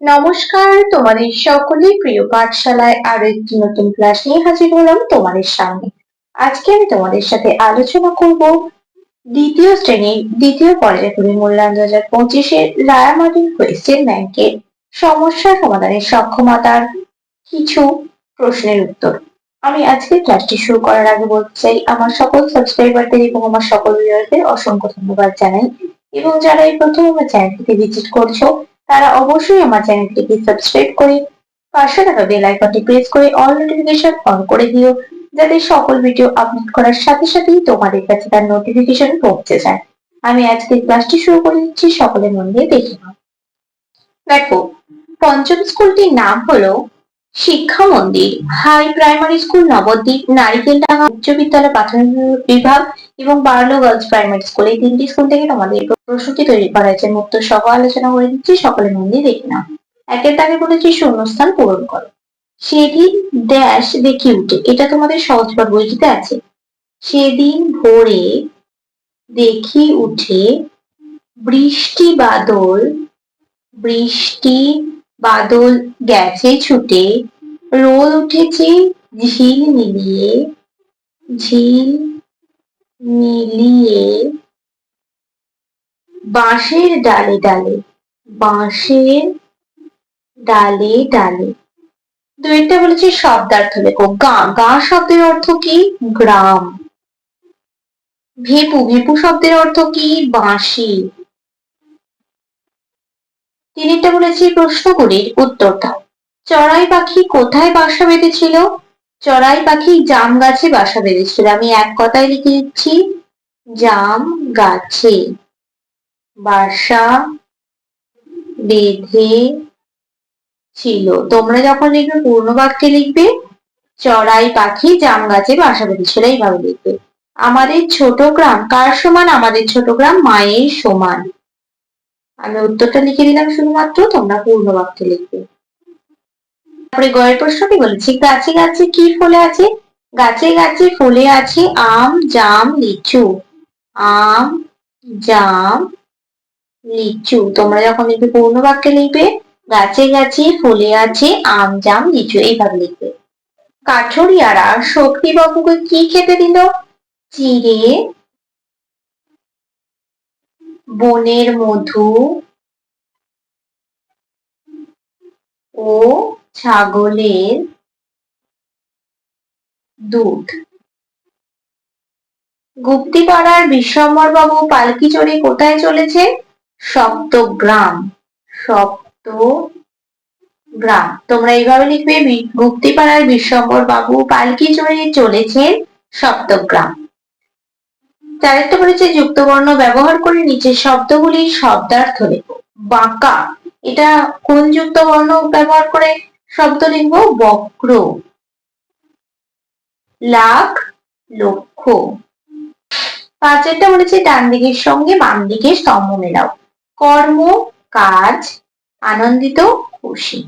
নমস্কার, তোমাদের সকলের প্রিয় পাঠশালায় আরও একটি নতুন ক্লাস নিয়ে হাজির হলাম তোমাদের সামনে। আজকে আমি তোমাদের সাথে আলোচনা করব দ্বিতীয় শ্রেণির দ্বিতীয় পর্যায়ক্রমিক মূল্যায়ন দু হাজার পঁচিশের রায়ামার্টিন কোয়েশ্চেন ব্যাংকের সমস্যা সমাধানের সক্ষমতার কিছু প্রশ্নের উত্তর। আমি আজকে ক্লাসটি শুরু করার আগে বলতে চাই, আমার সকল সাবস্ক্রাইবারদের এবং আমার সকল ভিউয়ারদের অসংখ্য ধন্যবাদ জানাই। এবং যারা এই প্রথম আমার চ্যানেলটিতে ভিজিট করছ তারা অবশ্যই আমার চ্যানেলটিকে সাবস্ক্রাইব করে, পাশে থাকা বেল আইকনটি প্রেস করে অল নোটিফিকেশন অন করে দিও, যাতে সকল ভিডিও আপলোড করার সাথে সাথেই তোমাদের কাছে তার নোটিফিকেশন পৌঁছে যায়। আমি আজকে ক্লাসটি শুরু করে দিচ্ছি সকলের মন দিয়ে দেখে নাও। দেখো, পঞ্চম স্কুলটির নাম হলো Shiksha Mandir, high primary school Nabadwip Narikeldanga উচ্চ বিদ্যালয় প্রাথমিক বিভাগ এবং বার্লো গার্লস প্রাইমারি স্কুল এই তিনটি স্কুল থেকে তোমাদের প্রশ্নটি তৈরি করা হয়েছে। মুক্ত সহ আলোচনা করে দিচ্ছি, সকলে মন দিয়ে দেখে একের দাগে বলেছি শূন্যস্থান পূরণ করো। সেদিন ড্যাশ দেখি উঠে এটা তোমাদের সহজ পাঠ বইটিতে আছে। সেদিন ভোরে দেখি উঠে বৃষ্টি বাদল, বৃষ্টি বাদল গেছে ছুটে। রোদ উঠেছে ঝিল মিলিয়ে ঝিল মিলিয়ে বাঁশের ডালে ডালে, বাঁশের ডালে ডালে। দুইটা বলেছে শব্দার্থ লেখো। গা গা শব্দের অর্থ কি? গ্রাম। ভেপু ভেপু শব্দের অর্থ কি? বাঁশি। তিনটা বলেছি প্রশ্নগুলির উত্তর দাও চড়াই পাখি কোথায় বাসা বেঁধেছিল? চড়াই পাখি জাম গাছে বাসা বেঁধেছিল। আমি এক কথায় লিখে দিচ্ছি, জাম গাছে বাসা বেঁধে ছিল তোমরা যখন লিখবে পূর্ণ বাক্যে লিখবে, চড়াই পাখি জাম গাছে বাসা বেঁধেছিল, এইভাবে লিখবে। আমাদের ছোট গ্রাম, কার সমান? আমাদের ছোট গ্রাম মায়ের সমান। আমি উত্তরটা লিখে দিলাম শুধুমাত্র, তোমরা পূর্ণ বাক্যে লিখবে। তারপরে গয়ের প্রশ্নটি বলেছি গাছে গাছে কি ফলে আছে? গাছে গাছে ফুলে আছে আম, জাম, লিচু। আম, জাম, লিচু। তোমরা যখন লিখবে পূর্ণ বাক্যে লিখবে, গাছে গাছে ফুলে আছে আম, জাম, লিচু, এইভাবে লিখবে। কাঠরিয়ারা শক্তি বাবুকে কি খেতে দিল? চিড়ে বনের মধু ও ছাগলের দুধ। গুপ্তিপাড়ার বিশ্বম্বর বাবু পালকি চড়ে কোথায় চলেছে? সপ্তগ্রাম। সপ্ত গ্রাম তোমরা এইভাবে লিখবে গুপ্তিপাড়ার বিশ্বম্বর বাবু পালকি চড়ে চলেছেন সপ্তগ্রাম। চারেরটা বলেছে যুক্তবর্ণ ব্যবহার করে নিচের শব্দগুলি শব্দার্থ লেখো। বাঁকা, এটা কোন যুক্ত বর্ণ ব্যবহার করে শব্দ লিখব? বক্র। লাখ লক্ষ পাঁচেরটা বলেছে ডান দিকের সঙ্গে বাম দিকে স্তম্ভ মেলাও। কর্ম, কাজ, আনন্দিত, খুশি।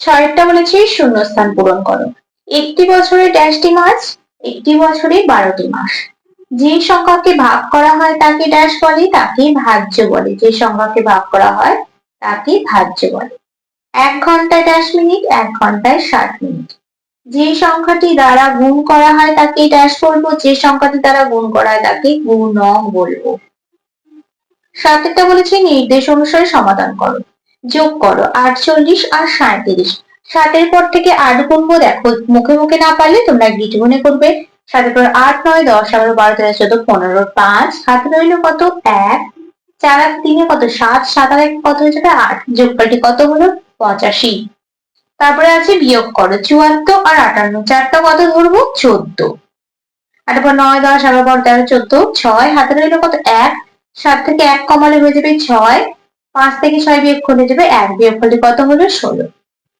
ছয়েরটা বলেছে শূন্যস্থান পূরণ করো। একটি বছরে ড্যাশটি মাস একটি বছরে বারোটি মাস। যে সংখ্যাকে ভাগ করা হয় তাকে ড্যাশ বলে, তাকে ভাজ্য বলে। যে সংখ্যাকে ভাগ করা হয়, তাকে ভাজ্য বলে। এক ঘন্টায় ড্যাশ মিনিট এক ঘন্টায় ষাট মিনিট যে সংখ্যাটি দ্বারা গুণ করা হয় তাকে ড্যাশ বলব, যে সংখ্যাটি দ্বারা গুণ করা হয় তাকে গুণক বলব। সাতেরটা বলেছি, নির্দেশ অনুসারে সমাধান করো। যোগ করো, আটচল্লিশ আর সাঁত্রিশ সাতের পর থেকে আট গুনবো দেখো, মুখে মুখে না পারলে তোমরা গিট গুনে করবে। সাতের পর আট নয় দশ এগারো বারো তেরো চোদ্দ পনেরো পাঁচ হাতে রইল কত এক, চার আর তিনে কত সাত সাত আর এক কত হয়ে যাবে আট, যোগফলটি কত হলো পঁচাশি। তারপরে আছে বিয়োগ করো, চুয়াত্তর আর আটান্ন, চারটা কত ধরবো? চোদ্দ। তারপর নয় দশ এগারো বারো তেরো চোদ্দ, ছয় হাতে রইল কত এক, সাত থেকে এক কমালে হয়ে যাবে ছয়, পাঁচ থেকে ছয় বিয়োগ করলে যাবে এক বিয়োগ করলে কত হলো ষোলো।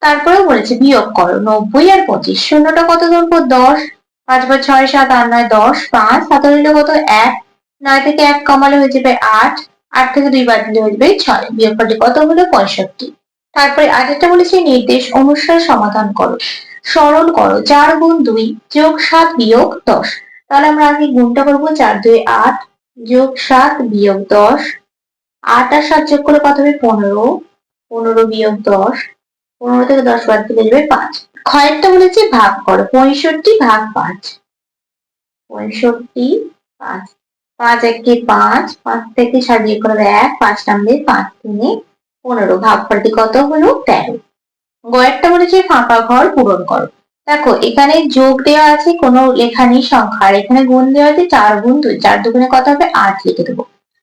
তারপরে বলেছে বিয়োগ করো, নব্বই আর পঁচিশ, শূন্যটা কত ধরবো? দশ। পাঁচ বার ছয়, সাত, আট, নয়, দশ, পাঁচ, সাত রইল কত? এক। নয় থেকে এক কমালে হয়ে যাবে আট। আট থেকে দুই বাদ দিলে হয়ে যাবে ছয়। বিয়োগফলটি কত হলো? পঁয়ষট্টি। তারপরে আরেকটা বলেছি, নির্দেশ অনুসারে সমাধান করো। সরল করো, চার গুণ দুই যোগ সাত বিয়োগ দশ। তাহলে আমরা আগে গুণটা করব, চার, দুই, আট যোগ সাত বিয়োগ দশ। আট আর সাত যোগ করে কত হবে? পনেরো। পনেরো বিয়োগ দশ। পনেরো থেকে দশ বাদ দিলে যাবে পাঁচ। ক্ষয়েরটা বলেছে ভাগ করো, পঁয়ষট্টি ভাগ পাঁচ। পঁয়ষট্টি পাঁচ। পাঁচ একে পাঁচ পাঁচ থেকে সাজিয়ে করবে এক, পাঁচ নামবে পাঁচ তিনে পনেরো। ভাগ করতে কত হলো? তেরো। গয়েরটা বলেছে ফাঁকা ঘর পূরণ করো। দেখো, এখানে যোগ দেওয়া আছে, কোনো লেখা নেই, সংখ্যা। আর এখানে গুণ দেওয়া আছে, চার গুণ দুই। চার দুগুণে কত হবে? আট লিখে দেবো।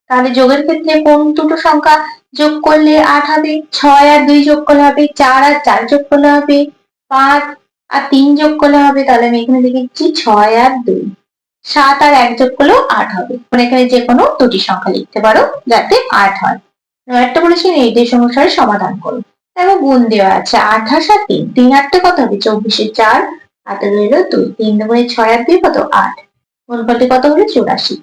তাহলে যোগের ক্ষেত্রে কোন দুটো সংখ্যা যোগ করলে আট হবে? ছয় আর দুই যোগ করলে হবে চার, আর চার যোগ করলে হবে পাঁচ আর তিন যোগ করলে হবে, তাহলে আমি এখানে লিখেছি ছয় আর দুই। সাত আর এক যোগ করলেও আট হবে। মানে এখানে যে কোনো দুটি সংখ্যা লিখতে পারো, যাতে আট হয়। একটা বলেছি নির্দেশ অনুসারে সমাধান করো। দেখো গুণ দেওয়া আছে, আঠাশ আর তিন। তিন আটটা কত হবে? চব্বিশে চার। হাতে রইল দুই তিন দুগুণে ছয় আর দুই কত? আট। গুণফলটি কত হলো? চুরাশি।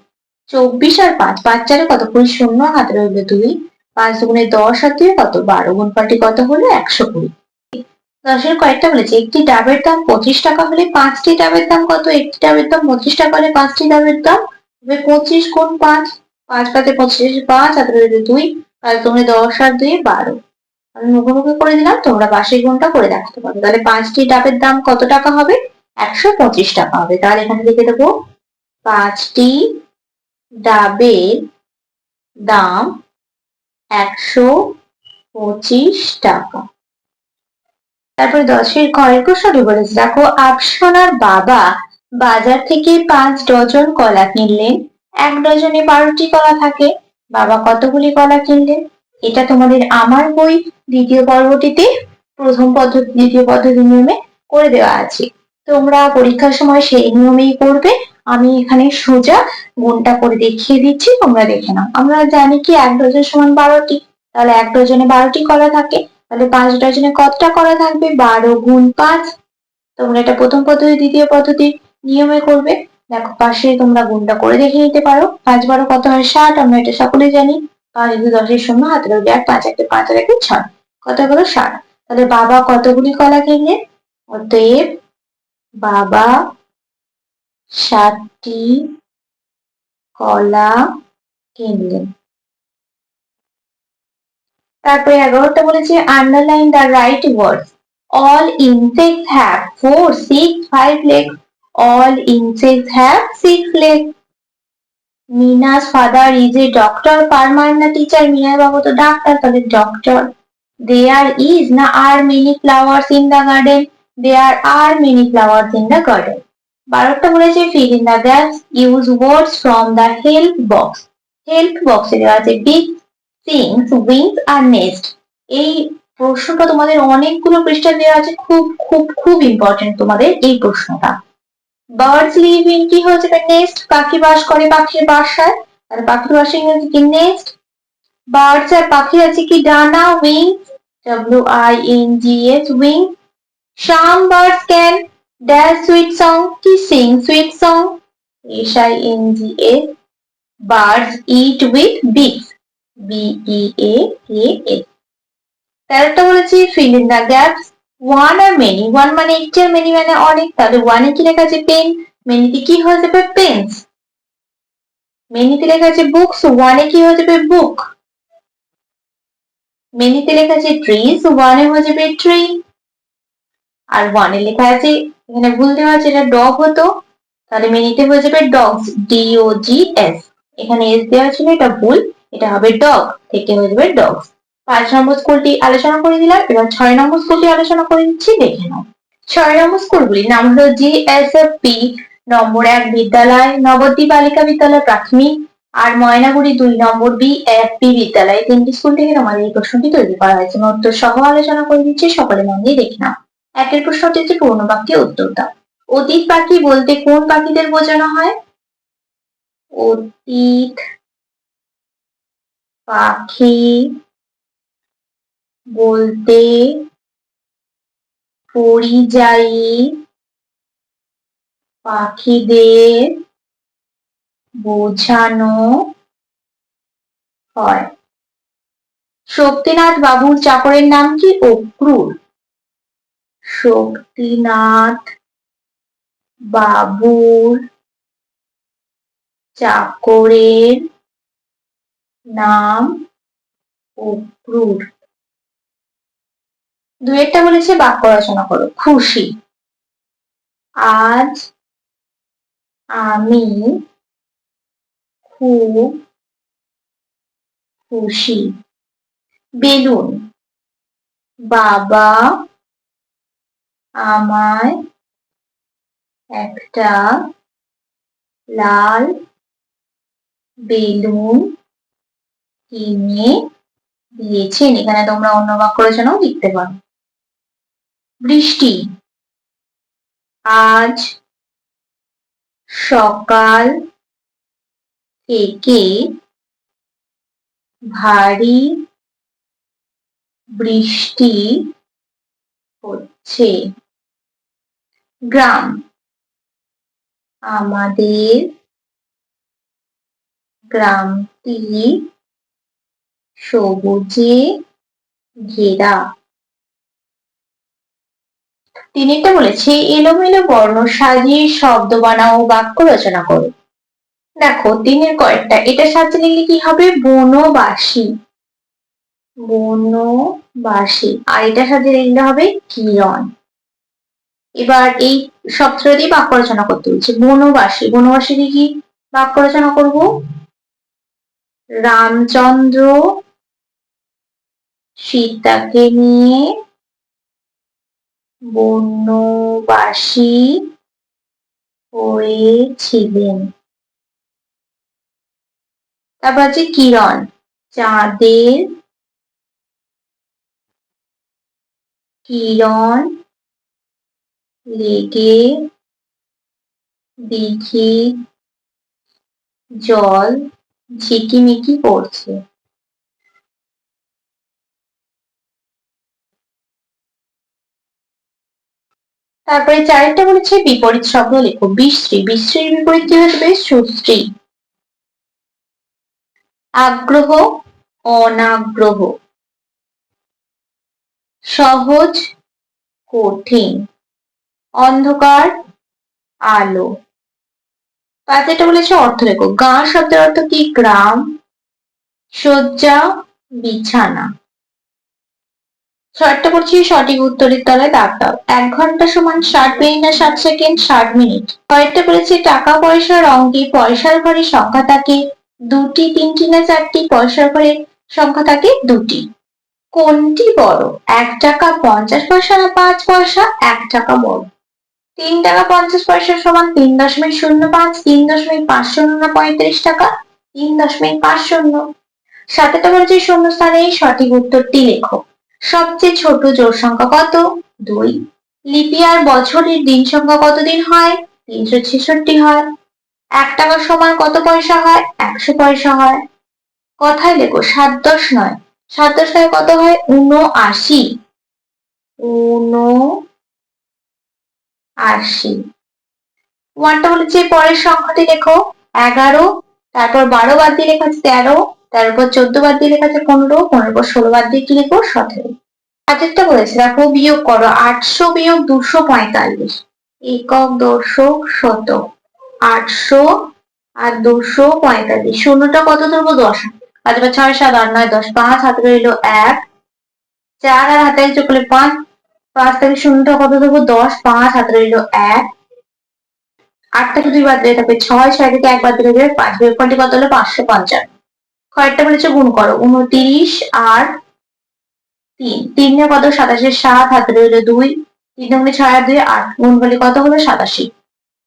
চব্বিশ আর পাঁচ। পাঁচ চারে কত? কুড়ি শূন্য। হাতে রইল দুই। পাঁচ দুগুণে দশ আর দুই কত? বারো। গুণ গুণফলটি কত হলো? একশো কুড়ি। দশের কয়েকটা বলেছে, একটি ডাবের দাম পঁচিশ টাকা হলে পাঁচটি ডাবের দাম কত? একটি ডাবের দাম পঁচিশ টাকা হলে পাঁচটি ডাবের দাম পঁচিশ কোন পাঁচ পাঁচ পাতে পঁচিশ পাঁচ, আর দুই পাঁচ দুগুণে দশ আর দুই বারো। আমি মুখোমুখি করে দিলাম, তোমরা বাসি গুণটা করে দেখাতে পারো। তাহলে পাঁচটি ডাবের দাম কত টাকা হবে? একশো পঁচিশ টাকা হবে। তাহলে এখানে লিখে দেবো, পাঁচটি ডাবের দাম একশো পঁচিশ টাকা। তারপরে দশের কয়েক প্রশ্নটি বলেছে, দেখো আপসোনার বাবা বাজার থেকে পাঁচ ডজন কলা কিনলেন। এক ডজনে বারোটি কলা থাকে। বাবা কতগুলি কলা কিনলেন? এটা তোমাদের আমার বই দ্বিতীয় পর্বটিতে, প্রথম পদ্ধতি দ্বিতীয় পদ্ধতি নিয়মে করে দেওয়া আছে। তোমরা পরীক্ষার সময় সেই নিয়মেই করবে আমি এখানে সোজা গুণটা করে দেখিয়ে দিচ্ছি, তোমরা দেখে নাও। আমরা জানি কি, এক ডজন সমান বারোটি। তাহলে এক ডজনে বারোটি কলা থাকে। তাহলে পাঁচ ডজনে কতটা কলা থাকবে? বারো গুণ পাঁচ। তোমরা এটা প্রথম পদ্ধতি, দ্বিতীয় পদ্ধতি নিয়মে করবে। দেখো, পাশে তোমরা গুণটা করে দেখে নিতে পারো। পাঁচ বারো কত হয়? ষাট। আমরা এটা সকলেই জানি। পাঁচ দুই দশের শূন্য হাতে রইল এক পাঁচ একটা পাঁচ একে ছয়। কত হলো? ষাট। তাহলে বাবা কতগুলি কলা কিনলেন অতএব বাবা ষাটটি কলা কিনলেন। তারপরে এগারোটা বলেছে underline the right word all insects have four six five legs all insects have six legs Mina's father is a doctor Parmar না টিচার মিনার বাবু তো ডাক্তার, তাহলে ডক্টর দেয়ার ইজ না are many flowers in the garden there are many flowers in the garden বারোটা বলেছে fill in the gaps use words from the help box help বক্সে দেওয়া আছে big things wings আর nest এই প্রশ্নটা তোমাদের অনেকগুলো পৃষ্ঠা দেওয়া আছে, খুব খুব খুব ইম্পর্টেন্ট তোমাদের এই প্রশ্নটা। বার্ডস লিভ কি হচ্ছে তার নেস্ট পাখি বাস করে পাখির বাসায়। আর পাখির বাসা ইংরেজি কি? নেস্ট বার্ডস আর পাখি আছে কি? ডানা wings W I N G S wing some birds can dash sweet song কি? Sing sweet song S I N G S birds eat with beaks B E A K S তেরোটা বলেছি fill in the gaps one R many one মানে একটি are many মানে অনেক। তাহলে ওয়ানে কি লেখা আছে? পেন মেনিতে কি হয়ে যাবে? পেন্স মেনিতে লেখা আছে বুকস ওয়ানে কি হয়ে যাবে? বুক মেনিতে লেখা আছে ট্রিজ ওয়ানে হয়ে যাবে ট্রি আর ওয়ানে লেখা আছে, এখানে ভুল দেওয়া আছে, এটা ডগ হতো। তাহলে মেনিতে হয়ে যাবে dogs D O G S এখানে এস দেওয়া ছিল, এটা ভুল। এটা হবে ডগ থেকে হয়ে যাবে ডগস পাঁচ নম্বর স্কুলটি আলোচনা করে দিলাম, এবার ছয় নম্বর স্কুলটি আলোচনা করে দিচ্ছি, দেখে নাও। ছয় নম্বর স্কুলগুলির নাম হলো জি এস এফ পি নম্বর এক বিদ্যালয়, নবদ্বীপ বালিকা বিদ্যালয় প্রাথমিক, আর ময়নাগুড়ি দুই নম্বর বি এফ পি বিদ্যালয়। তিনটি স্কুল থেকে তোমাদের এই প্রশ্নটি তৈরি করা হয়েছে। আমি উত্তর সহ আলোচনা করে দিচ্ছি, সকলে মন দিয়ে দেখে নাও। একের প্রশ্নটি হচ্ছে পূর্ণ বাক্যে উত্তর দাও অতীত পাখি বলতে কোন পাখিদের বোঝানো হয়? অতীত পাখি বলতে পরিযায়ী পাখিদের বোঝানো হয়। শক্তিনাথ বাবুর চাকরের নাম কি অক্রুর? শক্তিনাথ বাবুর চাকরের নাম অক্রুর দুয়েরটা বলেছে বাক্য রচনা করো। খুশি। আজ আমি খুব খুশি। বেলুন। বাবা আমায় একটা লাল বেলুন কিনে দিয়েছেন এখানে তোমরা অন্য বাক্য রচনাও লিখতে পারো। বৃষ্টি। আজ সকাল থেকে ভারী বৃষ্টি হচ্ছে। গ্রাম। আমাদের গ্রামটি সবুজে ঘেরা। তিনিটা বলেছে, এলোমেলো বর্ণ সাজিয়ে শব্দ বানাও, বাক্য রচনা করো। দেখো, দিনের কয়েকটা। এটা সাজিয়ে লিখলে কি হবে? বনবাসী। বনবাসী। আর এটা সাজিয়ে লিখলে হবে কিরণ। এবার এই শব্দটা দিয়ে বাক্য রচনা করতে বলছে, বনবাসী। বনবাসী দিয়ে কি বাক্য রচনা করব? রামচন্দ্র সীতাকে নিয়ে বন্যবাসী হয়েছিলেন। তারপর আছে কিরণ চাঁদের কিরণ লেগে দিঘি জল ঝিকিমিকি করছে। তারপরে চারটা বলেছে বিপরীত শব্দ লেখো। বিশ্রী বিশ্রীর বিপরীত কি হবে সুশ্রী আগ্রহ, অনাগ্রহ। সহজ, কঠিন। অন্ধকার, আলো। পাঁচটা বলেছে অর্থ লেখো। গা শব্দের অর্থ কি? গ্রাম, শয্যা, বিছানা। ছয়টা করছি সঠিক উত্তরের তলায় দাগ দাও এক ঘণ্টা সমান ষাট মিনিট না ষাট সেকেন্ড ষাট মিনিট। কয়েকটা বলেছে টাকা পয়সার অঙ্কে পয়সার ঘরে, সংখ্যা থাকে দুটি, তিনটি না চারটি, পয়সার ঘরে, সংখ্যা থাকে দুটি। কোনটি বড়? এক টাকা পঞ্চাশ পয়সা না পাঁচ পয়সা? এক টাকা বড়। তিন টাকা পঞ্চাশ পয়সা সমান তিন দশমিক শূন্য পাঁচ, তিন দশমিক পাঁচ শূন্য না পঁয়ত্রিশ টাকা? তিন দশমিক পাঁচ শূন্য। সাতটা বলেছে শূন্য স্থানে সঠিক উত্তরটি লেখো। সবচেয়ে ছোট জোড় সংখ্যা কত? দুই। লিপি আর বছরের দিন সংখ্যা কতদিন হয়? তিনশো ছেষট্টি হয়। এক টাকা সমান কত পয়সা হয়? একশো পয়সা হয়। কথায় লেখো, সাত দশ নয়। সাত দশ নয় কত হয়? উনআশি উনো আশি ওয়ানটা বলেছে পরের সংখ্যাটি লেখো, এগারো। তারপর বারো বাদ দিয়ে লেখা আছে তেরো। তারপর চোদ্দ বাদ দিয়ে লেখা আছে পনেরো পনেরো পর ষোলো বাদ দিয়ে কি লিখব? সতেরো। হাতেরটা বলেছে, দেখো, বিয়োগ করো, আটশো বিয়োগ দুশো পঁয়তাল্লিশ। একক দশক শতক আটশো আর দুশো পঁয়তাল্লিশ। শূন্যটা কত ধরবো? দশ। পাঁচ বা ছয়, সাত, আট, নয়, দশ। পাঁচ হাতে রইল এক, চার আর হাতে চোখলে পাঁচ। পাঁচ থেকে শূন্যটা কত ধরবো? দশ। পাঁচ হাতে রইল এক। আটটা যদি বাদ দিয়ে থাকবে ছয় ছয় থেকে এক বাদ দিয়ে পাঁচ। বিয়োগফলটি কত হলো? পাঁচশো পঞ্চান্ন কয়েকটা বলেছে গুণ করো, উনত্রিশ আর তিন। তিনে কত? সাতাশের সাত, হাতে রইল দুই, তিন দুগুণে ছয় আর দুই, আট। গুণ করলে কত হলো? সাতাশি।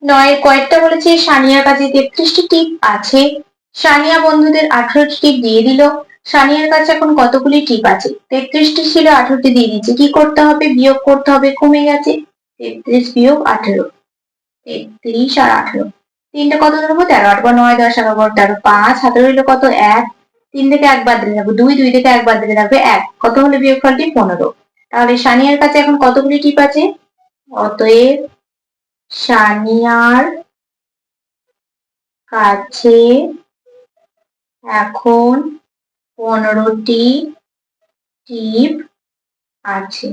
নয় কয়েকটা বলেছে সানিয়ার কাছে তেত্রিশটি টিপ আছে। সানিয়া বন্ধুদের আঠারোটি টিপ দিয়ে দিল। সানিয়ার কাছে এখন কতগুলি টিপ আছে? তেত্রিশটি ছিল, আঠারোটি দিয়ে দিচ্ছে কি করতে হবে? বিয়োগ করতে হবে, কমে গেছে। তেত্রিশ বিয়োগ আঠেরো। তেত্রিশ আর আঠেরো। তিনটে কত ধরবো? তেরো। আট বা নয়, দশ, এগারো তেরো। পাঁচ, হাতে রইল কত? এক। তিন থেকে এক বাদ দিলে থাকবে দুই দুই থেকে এক বাদ দিলে থাকবে এক। কত হলে বিয়োগফলটি পনেরো। তাহলে সানিয়ার কাছে এখন কতগুলি টিপ আছে? অতএব সানিয়ার কাছে এখন পনেরোটি টিপ আছে।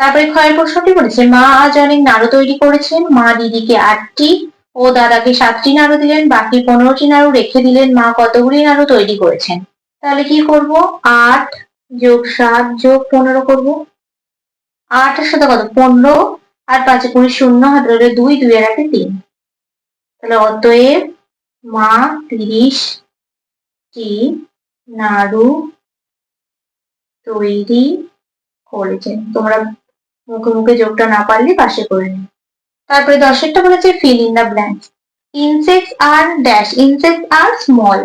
তারপরে ক্ষয়ের প্রশ্নটি বলেছে, মা আজ অনেক নাড়ু তৈরি করেছেন, মা দিদিকে আটটি ও দাদাকে সাতটি নাড়ু দিলেন, বাকি পনেরোটি নাড়ু রেখে দিলেন। মা কতগুলি নাড়ু তৈরি করেছেন? তাহলে কি করব? আট যোগ সাত যোগ পনেরো করব। আটের সাথে কত? পনেরো আর পাঁচে কুড়ি শূন্য, হাত ধরে দুই দুই আর একে তিন। তাহলে অতএব মা তিরিশ টি নাড়ু তৈরি করেছেন। তোমরা মুখে মুখে যোগটা না পারলে পাশে করে নিও। তারপরে দশেরটা বলেছে fill in the blanks insects are dash insects are small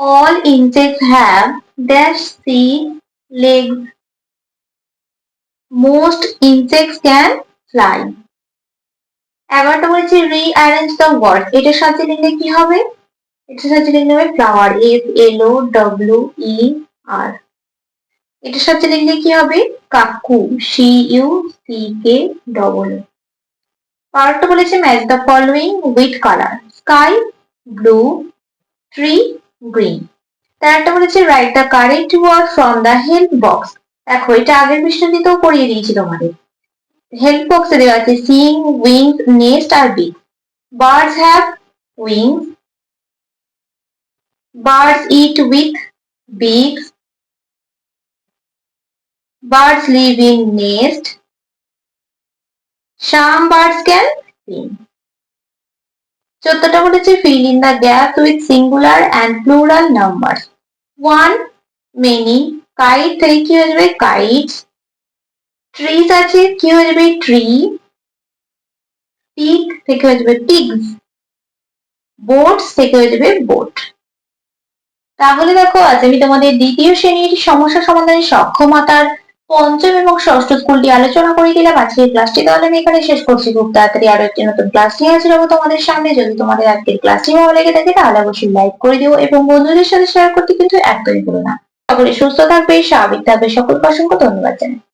all insects have dash seed legs most insects can fly. এগারোটা বলেছে রি রিঅ্যারেঞ্জ দ্য ওয়ার্ড এটার সাথে লিখলে কি হবে? এটার সাথে লিখলে হবে flower F L O W E R এটার সাথে লিখলে কি হবে? Cuckoo C U C K double পার্টটা বলেছে match the following with colour sky blue tree green তার একটা বলেছে write the correct word from the help box দেখো, এটা আগের পৃষ্ঠাটিতেও করিয়ে দিয়েছি তোমাদের। হেল্প বক্সে দেওয়া আছে sing wings nest R big birds have wings birds eat with beaks Birds live in nest. Some birds can sing. চোদ্দটা বলেছে fill in the gaps with singular and plural numbers. One, many, kite থেকে কি হয়ে যাবে kites. Trees আছে কি হয়ে যাবে tree. Pig থেকে হয়ে যাবে pigs. Boats থেকে হয়ে যাবে boat. তাহলে দেখো আজ আমি তোমাদের দ্বিতীয় শ্রেণির সমস্যা সমাধানের সক্ষমতার পঞ্চম এবং ষষ্ঠ স্কুলটি আলোচনা করে দিলাম। আজকের ক্লাসটি তাহলে আমি এখানে শেষ করছি। খুব তাড়াতাড়ি আরও একটি নতুন ক্লাস নিয়ে আসি যাব তোমাদের সামনে। যদি তোমাদের আজকের ক্লাসটি ভালো লেগে থাকে, তাহলে অবশ্যই লাইক করে দিও এবং বন্ধুদের সাথে শেয়ার করতে কিন্তু একদমই ভুলো না। সকলে সুস্থ থাকবে, স্বাভাবিক থাকবে। সকল অসংখ্য ধন্যবাদ জানাই।